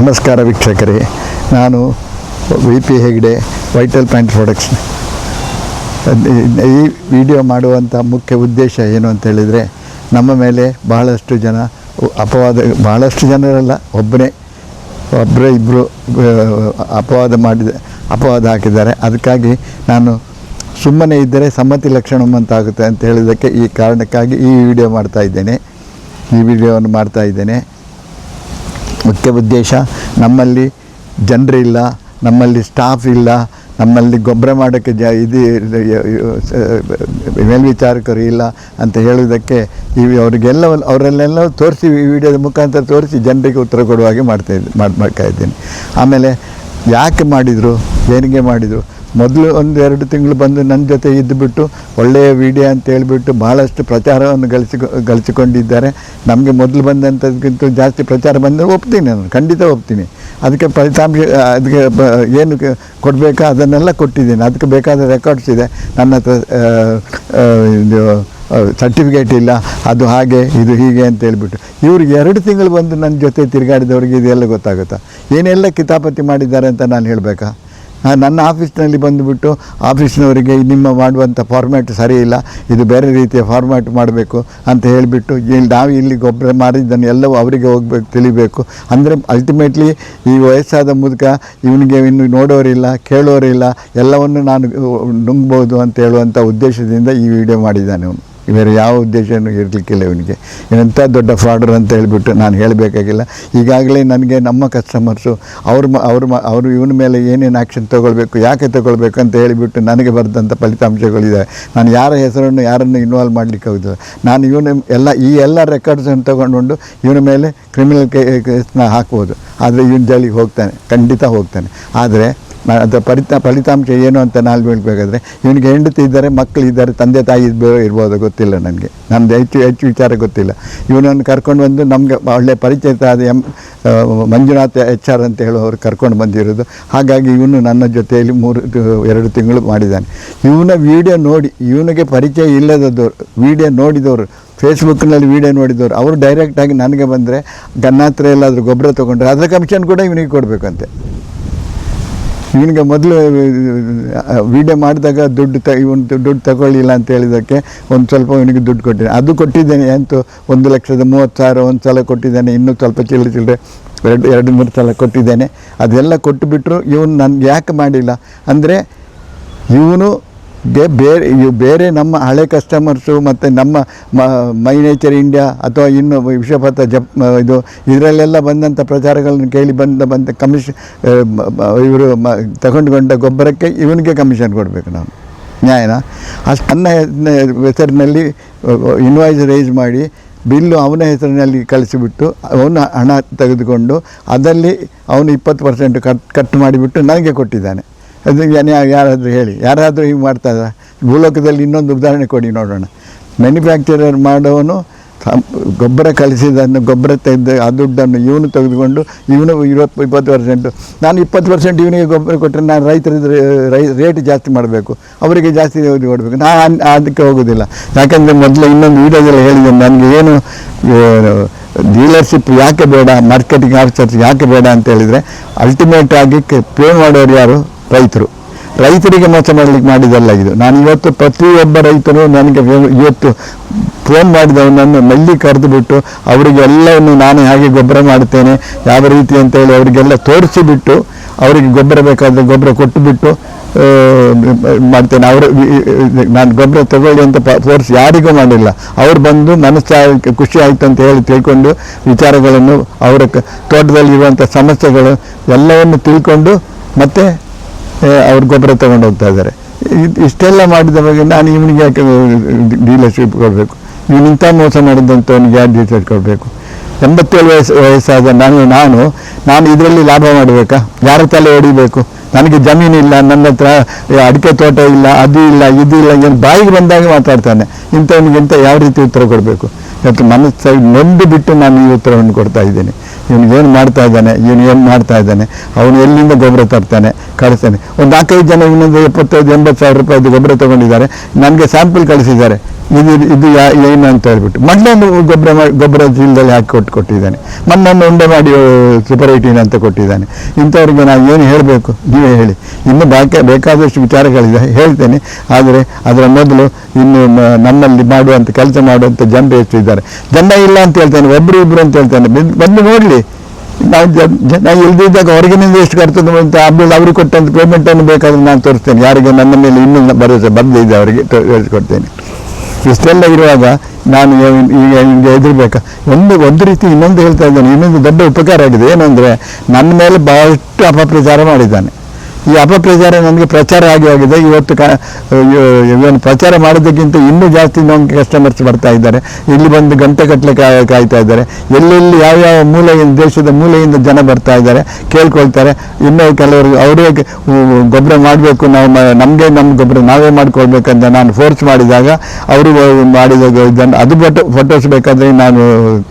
ನಮಸ್ಕಾರ ವೀಕ್ಷಕರೇ. ನಾನು V P Hegde vital plant production ಈ ವಿಡಿಯೋ ಮಾಡುವಂಥ ಮುಖ್ಯ ಉದ್ದೇಶ ಏನು ಅಂತ ಹೇಳಿದರೆ, ನಮ್ಮ ಮೇಲೆ ಬಹಳಷ್ಟು ಜನ ಅಪವಾದ, ಬಹಳಷ್ಟು ಜನರಲ್ಲ, ಒಬ್ಬನೇ ಒಬ್ಬರೇ ಇಬ್ಬರು ಅಪವಾದ ಮಾಡಿದ, ಅಪವಾದ ಹಾಕಿದ್ದಾರೆ. ಅದಕ್ಕಾಗಿ ನಾನು ಸುಮ್ಮನೆ ಇದ್ದರೆ ಸಮ್ಮತಿ ಲಕ್ಷಣ ಅಂತಾಗುತ್ತೆ ಅಂತ ಹೇಳಿದ್ದಕ್ಕೆ ಈ ಕಾರಣಕ್ಕಾಗಿ ಈ ವಿಡಿಯೋ ಮಾಡ್ತಾ ಇದ್ದೇನೆ. ಈ ವಿಡಿಯೋವನ್ನು ಮಾಡ್ತಾ ಇದ್ದೇನೆ. ಮುಖ್ಯ ಉದ್ದೇಶ ನಮ್ಮಲ್ಲಿ ಜನರಿಲ್ಲ ನಮ್ಮಲ್ಲಿ ಸ್ಟಾಫ್ ಇಲ್ಲ, ನಮ್ಮಲ್ಲಿ ಗೊಬ್ಬರ ಮಾಡೋಕ್ಕೆ ಜ ಇದು ಮೇಲ್ವಿಚಾರಕರು ಇಲ್ಲ ಅಂತ ಹೇಳೋದಕ್ಕೆ ಈ ಅವರಿಗೆಲ್ಲ ಅವರಲ್ಲೆಲ್ಲ ತೋರಿಸಿ ಈ ವಿಡಿಯೋದ ಮುಖಾಂತರ ತೋರಿಸಿ ಜನರಿಗೆ ಉತ್ತರ ಕೊಡುವ ಹಾಗೆ ಮಾಡ್ತಾ ಇದ್ದೆ ಮಾಡ್ತಾ ಇದ್ದೀನಿ. ಆಮೇಲೆ ಯಾಕೆ ಮಾಡಿದರು, ಏನಿಗೆ ಮಾಡಿದರು? ಮೊದಲು ಒಂದು ಎರಡು ತಿಂಗಳು ಬಂದು ನನ್ನ ಜೊತೆ ಇದ್ದುಬಿಟ್ಟು ಒಳ್ಳೆಯ ವಿಡಿಯೋ ಅಂತ ಹೇಳಿಬಿಟ್ಟು ಭಾಳಷ್ಟು ಪ್ರಚಾರವನ್ನು ಗಳಿಸಿಕೊ, ಗಳಿಸಿಕೊಂಡಿದ್ದಾರೆ. ನಮಗೆ ಮೊದಲು ಬಂದಂಥದ್ಕಿಂತ ಜಾಸ್ತಿ ಪ್ರಚಾರ ಬಂದರೆ ಒಪ್ತೀನಿ ನಾನು, ಖಂಡಿತ ಒಪ್ತೀನಿ. ಅದಕ್ಕೆ ಫಲಿತಾಂಶ ಅದಕ್ಕೆ ಏನು ಕೊಡಬೇಕಾ ಅದನ್ನೆಲ್ಲ ಕೊಟ್ಟಿದ್ದೀನಿ. ಅದಕ್ಕೆ ಬೇಕಾದ ರೆಕಾರ್ಡ್ಸ್ ಇದೆ. ನನ್ನ ಹತ್ರ ಸರ್ಟಿಫಿಕೇಟ್ ಇಲ್ಲ, ಅದು ಹಾಗೆ, ಇದು ಹೀಗೆ ಅಂತ ಹೇಳಿಬಿಟ್ಟು. ಇವ್ರಿಗೆ ಎರಡು ತಿಂಗಳು ಬಂದು ನನ್ನ ಜೊತೆ ತಿರುಗಾಡಿದವ್ರಿಗೆ ಇದೆಲ್ಲ ಗೊತ್ತಾಗುತ್ತಾ? ಏನೆಲ್ಲ ಕಿತಾಪತಿ ಮಾಡಿದ್ದಾರೆ ಅಂತ ನಾನು ಹೇಳಬೇಕಾ? ನನ್ನ ಆಫೀಸ್ನಲ್ಲಿ ಬಂದುಬಿಟ್ಟು ಆಫೀಸ್ನವರಿಗೆ ನಿಮ್ಮ ಮಾಡುವಂಥ ಫಾರ್ಮ್ಯಾಟ್ ಸರಿ ಇಲ್ಲ, ಇದು ಬೇರೆ ರೀತಿಯ ಫಾರ್ಮ್ಯಾಟ್ ಮಾಡಬೇಕು ಅಂತ ಹೇಳಿಬಿಟ್ಟು ಇಲ್ಲಿ ನಾವು ಇಲ್ಲಿ ಗೊಬ್ಬರ ಮಾಡಿದ್ದನ್ನು ಎಲ್ಲವೂ ಅವರಿಗೆ ಹೋಗ್ಬೇಕು, ತಿಳಿಬೇಕು. ಅಂದರೆ ಅಲ್ಟಿಮೇಟ್ಲಿ ಈ ವಯಸ್ಸಾದ ಮುದುಕ ಇವನಿಗೆ ಇನ್ನು ನೋಡೋರಿಲ್ಲ, ಕೇಳೋರಿಲ್ಲ, ಎಲ್ಲವನ್ನು ನಾನು ನುಂಗ್ಬೋದು ಅಂತ ಹೇಳುವಂಥ ಉದ್ದೇಶದಿಂದ ಈ ವಿಡಿಯೋ ಮಾಡಿದ್ದಾನೆ ಅವನು. ಬೇರೆ ಯಾವ ಉದ್ದೇಶನೂ ಇರಲಿಕ್ಕಿಲ್ಲ ಇವನಿಗೆ. ಎಂಥ ದೊಡ್ಡ ಫ್ರಾಡರ್ ಅಂತ ಹೇಳಿಬಿಟ್ಟು ನಾನು ಹೇಳಬೇಕಾಗಿಲ್ಲ. ಈಗಾಗಲೇ ನನಗೆ ನಮ್ಮ ಕಸ್ಟಮರ್ಸು ಅವ್ರ ಮ ಅವ್ರ ಮ, ಅವರು ಇವನ ಮೇಲೆ ಏನೇನು ಆ್ಯಕ್ಷನ್ ತೊಗೊಳ್ಬೇಕು, ಯಾಕೆ ತೊಗೊಳ್ಬೇಕು ಅಂತ ಹೇಳಿಬಿಟ್ಟು ನನಗೆ ಬರೆದಂಥ ಫಲಿತಾಂಶಗಳಿದೆ. ನಾನು ಯಾರ ಹೆಸರನ್ನು, ಯಾರನ್ನು ಇನ್ವಾಲ್ವ್ ಮಾಡಲಿಕ್ಕೆ ಹೋಗುದಿಲ್ಲ ನಾನು ಇವನ ಎಲ್ಲ, ಈ ಎಲ್ಲ ರೆಕಾರ್ಡ್ಸನ್ನು ತೊಗೊಂಡು ಇವನ ಮೇಲೆ ಕ್ರಿಮಿನಲ್ ಕೇಸ್ನ ಹಾಕ್ಬೋದು. ಆದರೆ ಇವನ ಜೈಲಿಗೆ ಹೋಗ್ತಾನೆ, ಖಂಡಿತ ಹೋಗ್ತಾನೆ. ಆದರೆ ಅದರ ಫಲಿತ ಫಲಿತಾಂಶ ಏನು ಅಂತ ನಾನು ಹೇಳಬೇಕಾದ್ರೆ, ಇವನಿಗೆ ಹೆಂಡತಿ ಇದ್ದಾರೆ ಮಕ್ಕಳು ಇದ್ದಾರೆ, ತಂದೆ ತಾಯಿ ಇರ್ಬೋ ಇರ್ಬೋದು, ಗೊತ್ತಿಲ್ಲ ನನಗೆ. ನಮ್ಮದು ಹೆಚ್ಚು ಹೆಚ್ಚು ವಿಚಾರ ಗೊತ್ತಿಲ್ಲ. ಇವನನ್ನು ಕರ್ಕೊಂಡು ಬಂದು ನಮಗೆ ಒಳ್ಳೆ ಪರಿಚಯ ಆದ ಎಂ ಮಂಜುನಾಥ್ ಎಚ್ ಆರ್ ಅಂತ ಹೇಳುವವರು ಕರ್ಕೊಂಡು ಬಂದಿರೋದು. ಹಾಗಾಗಿ ಇವನು ನನ್ನ ಜೊತೆಯಲ್ಲಿ ಮೂರು ಎರಡು ತಿಂಗಳು ಮಾಡಿದ್ದಾನೆ. ಇವನ ವಿಡಿಯೋ ನೋಡಿ, ಇವನಿಗೆ ಪರಿಚಯ ಇಲ್ಲದವರು ವಿಡಿಯೋ ನೋಡಿದವರು ಫೇಸ್ಬುಕ್ನಲ್ಲಿ ವಿಡಿಯೋ ನೋಡಿದವರು, ಅವರು ಡೈರೆಕ್ಟಾಗಿ ನನಗೆ ಬಂದರೆ ಗನ್ನಾತ್ರ ಎಲ್ಲಾದರೂ ಗೊಬ್ಬರ ತೊಗೊಂಡ್ರೆ, ಅದರ ಕಮಿಷನ್ ಕೂಡ ಇವನಿಗೆ ಕೊಡಬೇಕಂತೆ. ಇವನಿಗೆ ಮೊದಲು ವಿಡಿಯೋ ಮಾಡಿದಾಗ ದುಡ್ಡು ತ, ಇವನು ದುಡ್ಡು ತಗೊಳ್ಳಿಲ್ಲ ಅಂತ ಹೇಳಿದ್ದಕ್ಕೆ ಒಂದು ಸ್ವಲ್ಪ ಇವನಿಗೆ ದುಡ್ಡು ಕೊಟ್ಟಿದ್ದೆ. ಅದು ಕೊಟ್ಟಿದ್ದೇನೆ, ಅಂತೂ ಒಂದು ಲಕ್ಷದ ಮೂವತ್ತು ಸಾವಿರ ಒಂದು ಸಲ ಕೊಟ್ಟಿದ್ದೇನೆ, ಇನ್ನೂ ಸ್ವಲ್ಪ ಚಿಲ್ಲರೆ ಚಿಲ್ಲರೆ ಎರಡು ಎರಡು, ಮೂರು ಸಲ ಕೊಟ್ಟಿದ್ದೇನೆ. ಅದೆಲ್ಲ ಕೊಟ್ಟುಬಿಟ್ರು ಇವನು ನನಗೆ ಯಾಕೆ ಮಾಡಿಲ್ಲ? ಅಂದರೆ ಇವನು ಗೆ ಬೇರೆ ಬೇರೆ ನಮ್ಮ ಹಳೆ ಕಸ್ಟಮರ್ಸು ಮತ್ತು ನಮ್ಮ ಮೈ ನೇಚರ್ ಇಂಡಿಯಾ ಅಥವಾ ಇನ್ನು ವಿಶ್ವಪಥ ಜಪ್ ಇದು ಇದರಲ್ಲೆಲ್ಲ ಬಂದಂಥ ಪ್ರಚಾರಗಳನ್ನು ಕೇಳಿ ಬಂದ ಬಂದ ಕಮಿಷನ್ ಇವರು ಮ ತಗೊಂಡುಕೊಂಡ ಗೊಬ್ಬರಕ್ಕೆ ಇವನಿಗೆ ಕಮಿಷನ್ ಕೊಡಬೇಕು ನಾವು. ನ್ಯಾಯನ? ಅಷ್ಟು ನನ್ನ ಹೆಸರಿನಲ್ಲಿ ಇನ್ವಾಯ್ಸ್ ರೈಸ್ ಮಾಡಿ ಬಿಲ್ಲು ಅವನ ಹೆಸರಿನಲ್ಲಿ ಕಳಿಸಿಬಿಟ್ಟು ಅವನ ಹಣ ತೆಗೆದುಕೊಂಡು ಅದರಲ್ಲಿ ಅವನು ಇಪ್ಪತ್ತು ಪರ್ಸೆಂಟ್ ಕಟ್ ಕಟ್ ಮಾಡಿಬಿಟ್ಟು ನನಗೆ ಕೊಟ್ಟಿದ್ದಾನೆ. ಅದು ಜನ ಯಾರಾದರೂ ಹೇಳಿ. ಯಾರಾದರೂ ಹೀಗೆ ಮಾಡ್ತಾರ? ಭೂಲೋಕದಲ್ಲಿ ಇನ್ನೊಂದು ಉದಾಹರಣೆ ಕೊಡಿ ನೋಡೋಣ. ಮ್ಯಾನುಫ್ಯಾಕ್ಚರರ್ ಮಾಡೋವನು ಗೊಬ್ಬರ ಕಲಿಸಿದ್ದನ್ನು ಗೊಬ್ಬರ ತೆಗೆದು ಆ ದುಡ್ಡನ್ನು ಇವನು ತೆಗೆದುಕೊಂಡು ಇವನು ಇಪ್ಪತ್ತು ಇಪ್ಪತ್ತು ಪರ್ಸೆಂಟು ನಾನು ಇಪ್ಪತ್ತು ಪರ್ಸೆಂಟ್ ಇವನಿಗೆ ಗೊಬ್ಬರ ಕೊಟ್ಟರೆ ನಾನು ರೈತರ ರೈ ರೇಟ್ ಜಾಸ್ತಿ ಮಾಡಬೇಕು. ಅವರಿಗೆ ಜಾಸ್ತಿ ಕೊಡಬೇಕು. ನಾನು ಅದಕ್ಕೆ ಹೋಗೋದಿಲ್ಲ. ಯಾಕಂದರೆ ಮೊದಲು ಇನ್ನೊಂದು ವೀಡಿಯೋದಲ್ಲಿ ಹೇಳಿದೆ ನನಗೆ ಏನು ಡೀಲರ್ಶಿಪ್ ಯಾಕೆ ಬೇಡ ಮಾರ್ಕೆಟಿಂಗ್ ಆಫೀಸರ್ಸ್ ಯಾಕೆ ಬೇಡ ಅಂತ ಹೇಳಿದರೆ ಅಲ್ಟಿಮೇಟ್ ಆಗಿ ಪೇ ಮಾಡೋರು ಯಾರು? ರೈತರು. ರೈತರಿಗೆ ಮೋಸ ಮಾಡಲಿಕ್ಕೆ ಮಾಡಿದಲ್ಲ ಇದು. ನಾನು ಇವತ್ತು ಪ್ರತಿಯೊಬ್ಬ ರೈತರು ನನಗೆ ಇವತ್ತು ಫೋನ್ ಮಾಡಿದವನನ್ನು ಮಲ್ಲಿ ಕರೆದು ಬಿಟ್ಟು ಅವರಿಗೆ ಎಲ್ಲವನ್ನು ನಾನು ಹೇಗೆ ಗೊಬ್ಬರ ಮಾಡ್ತೇನೆ ಯಾವ ರೀತಿ ಅಂತೇಳಿ ಅವರಿಗೆಲ್ಲ ತೋರಿಸಿಬಿಟ್ಟು ಅವರಿಗೆ ಗೊಬ್ಬರ ಬೇಕಾದರೆ ಗೊಬ್ಬರ ಕೊಟ್ಟುಬಿಟ್ಟು ಮಾಡ್ತೇನೆ. ಅವರು ನಾನು ಗೊಬ್ಬರ ತಗೊಳ್ಳಿ ಅಂತ ಫೋರ್ಸ್ ಯಾರಿಗೂ ಮಾಡಿಲ್ಲ. ಅವ್ರು ಬಂದು ಮನಸ್ಸು ಖುಷಿ ಆಯಿತು ಅಂತ ಹೇಳಿ ತಿಳ್ಕೊಂಡು ವಿಚಾರಗಳನ್ನು ಅವರ ತೋಟದಲ್ಲಿ ಇರುವಂಥ ಸಮಸ್ಯೆಗಳು ಎಲ್ಲವನ್ನು ತಿಳ್ಕೊಂಡು ಮತ್ತೆ ಅವ್ರು ಗೊಬ್ಬರ ತಗೊಂಡು ಹೋಗ್ತಾ ಇದ್ದಾರೆ. ಇದ್- ಇಷ್ಟೆಲ್ಲ ಮಾಡಿದ ಬಗ್ಗೆ ನಾನು ಇವನಿಗೆ ಯಾಕೆ ಡೀಲರ್ಶಿಪ್ ಕೊಡಬೇಕು? ನೀವು ಇಂಥ ಮೋಸ ಮಾಡಿದಂಥವನಿಗೆ ಯಾರು ಡೀಲರ್ಶಿಪ್ ಕೊಡಬೇಕು. ಎಂಬತ್ತೇಳು ವಯಸ್ಸು, ವಯಸ್ಸಾದ ನಾನು ನಾನು ನಾನು ಇದರಲ್ಲಿ ಲಾಭ ಮಾಡಬೇಕಾ? ಯಾರ ತಲೆ ಹೊಡಿಬೇಕು? ನನಗೆ ಜಮೀನಿಲ್ಲ ನನ್ನ ಹತ್ರ ಅಡಿಕೆ ತೋಟ ಇಲ್ಲ, ಅದು ಇಲ್ಲ, ಇದು ಇಲ್ಲ, ಏನು ಬಾಯಿಗೆ ಬಂದಾಗ ಮಾತಾಡ್ತಾನೆ. ಇಂಥವನಿಗೆ ಇಂಥ ಯಾವ ರೀತಿ ಉತ್ತರ ಕೊಡಬೇಕು? ಯಾಕೆ ಮನಸ್ಸು ನೊಂದು ಬಿಟ್ಟು ನಾನು ಈ ಉತ್ತರವನ್ನು ಕೊಡ್ತಾ ಇದ್ದೀನಿ. ಇವನು ಏನು ಮಾಡ್ತಾ ಇದ್ದಾನೆ, ಇವನು ಏನು ಮಾಡ್ತಾ ಇದ್ದಾನೆ, ಅವನು ಎಲ್ಲಿಂದ ಗೊಬ್ಬರ ತರ್ತಾನೆ, ಕಳಿಸ್ತಾನೆ. ಒಂದು ನಾಲ್ಕೈದು ಜನ, ಇನ್ನೊಂದು ಎಪ್ಪತ್ತೈದು, ಎಂಬತ್ತು ಸಾವಿರ ರೂಪಾಯಿದು ಗೊಬ್ಬರ ತಗೊಂಡಿದ್ದಾರೆ, ನನಗೆ ಸ್ಯಾಂಪಲ್ ಕಳಿಸಿದ್ದಾರೆ. ಇದು ಇದು ಯಾ- ಏನು ಅಂತ ಹೇಳ್ಬಿಟ್ಟು. ಮಣ್ಣನ್ನು ಗೊಬ್ಬರ ಗೊಬ್ಬರ ಚೀಲದಲ್ಲಿ ಹಾಕಿ ಕೊಟ್ಟು ಕೊಟ್ಟಿದ್ದಾನೆ. ಮಣ್ಣನ್ನು ಉಂಡೆ ಮಾಡಿ ಸೂಪರ್ ಏಯ್ಟೀನ್ ಅಂತ ಕೊಟ್ಟಿದ್ದಾನೆ. ಇಂಥವ್ರಿಗೆ ನಾನು ಏನು ಹೇಳಬೇಕು? ನೀವೇ ಹೇಳಿ. ಇನ್ನು ಬಾಕಿ, ಬೇಕಾದಷ್ಟು ವಿಚಾರಗಳಿದೆ, ಹೇಳ್ತೇನೆ. ಆದರೆ ಅದರ ಮೊದಲು ಇನ್ನು ನಮ್ಮಲ್ಲಿ ಮಾಡುವಂಥ ಕೆಲಸ ಮಾಡುವಂಥ ಜನರು ಎಷ್ಟು ಇದ್ದಾರೆ ಜನ ಇಲ್ಲ ಅಂತ ಹೇಳ್ತೇನೆ ಒಬ್ಬರು ಇಬ್ಬರು ಅಂತ ಹೇಳ್ತೇನೆ. ಬಂದು ನೋಡಲಿ. ನಾವು ಜನ ಇಲ್ದಿದ್ದಾಗ ಹೊರಗಿನಿಂದ ಎಷ್ಟು ಕರ್ತದೆ ಅಂತ ಆಮೇಲೆ ಅವ್ರಿಗೆ ಕೊಟ್ಟಂತ ಪೇಮೆಂಟನ್ನು ಬೇಕಾದ್ರೆ ನಾನು ತೋರಿಸ್ತೇನೆ. ಯಾರಿಗೆ ನನ್ನ ಮೇಲೆ ಇನ್ನೂ ಭರವಸೆ ಬಂದಿದೆ ಅವರಿಗೆ ತೋರಿಸ್ಕೊಡ್ತೇನೆ ಇಷ್ಟೆಲ್ಲ ಇರುವಾಗ ನಾನು ಈಗ ನಿಮಗೆ ಎದುರ್ಬೇಕಾ ಒಂದು ಒಂದು ರೀತಿ ಇನ್ನೊಂದು ಹೇಳ್ತಾ ಇದ್ದೇನೆ. ಇನ್ನೊಂದು ದೊಡ್ಡ ಉಪಕಾರ ಆಗಿದೆ. ಏನಂದರೆ ನನ್ನ ಮೇಲೆ ಬಹಳಷ್ಟು ಅಪಪ್ರಚಾರ ಮಾಡಿದ್ದಾನೆ. ಈ ಅಪಪ್ರಚಾರ ನನಗೆ ಪ್ರಚಾರ ಆಗಿ ಆಗಿದೆ ಇವತ್ತು ಕ ಇವನು ಪ್ರಚಾರ ಮಾಡೋದಕ್ಕಿಂತ ಇನ್ನೂ ಜಾಸ್ತಿ ನಮಗೆ ಕಸ್ಟಮರ್ಸ್ ಬರ್ತಾ ಇದ್ದಾರೆ. ಇಲ್ಲಿ ಬಂದು ಗಂಟೆ ಕಟ್ಟಲೆ ಕಾಯ್ತಾ ಇದ್ದಾರೆ. ಎಲ್ಲೆಲ್ಲಿ ಯಾವ್ಯಾವ ಮೂಲೆಯಿಂದ, ದೇಶದ ಮೂಲೆಯಿಂದ ಜನ ಬರ್ತಾ ಇದ್ದಾರೆ, ಕೇಳ್ಕೊಳ್ತಾರೆ. ಇನ್ನೂ ಕೆಲವರು ಅವರೇ ಗೊಬ್ಬರ ಮಾಡಬೇಕು, ನಾವು ನಮಗೆ ನಮ್ಮ ಗೊಬ್ಬರ ನಾವೇ ಮಾಡ್ಕೊಳ್ಬೇಕಂತ ನಾನು ಫೋರ್ಸ್ ಮಾಡಿದಾಗ ಅವರು ಮಾಡಿದ ಅದು ಫೋಟೋ ಫೋಟೋಸ್ ಬೇಕಾದರೆ ನಾನು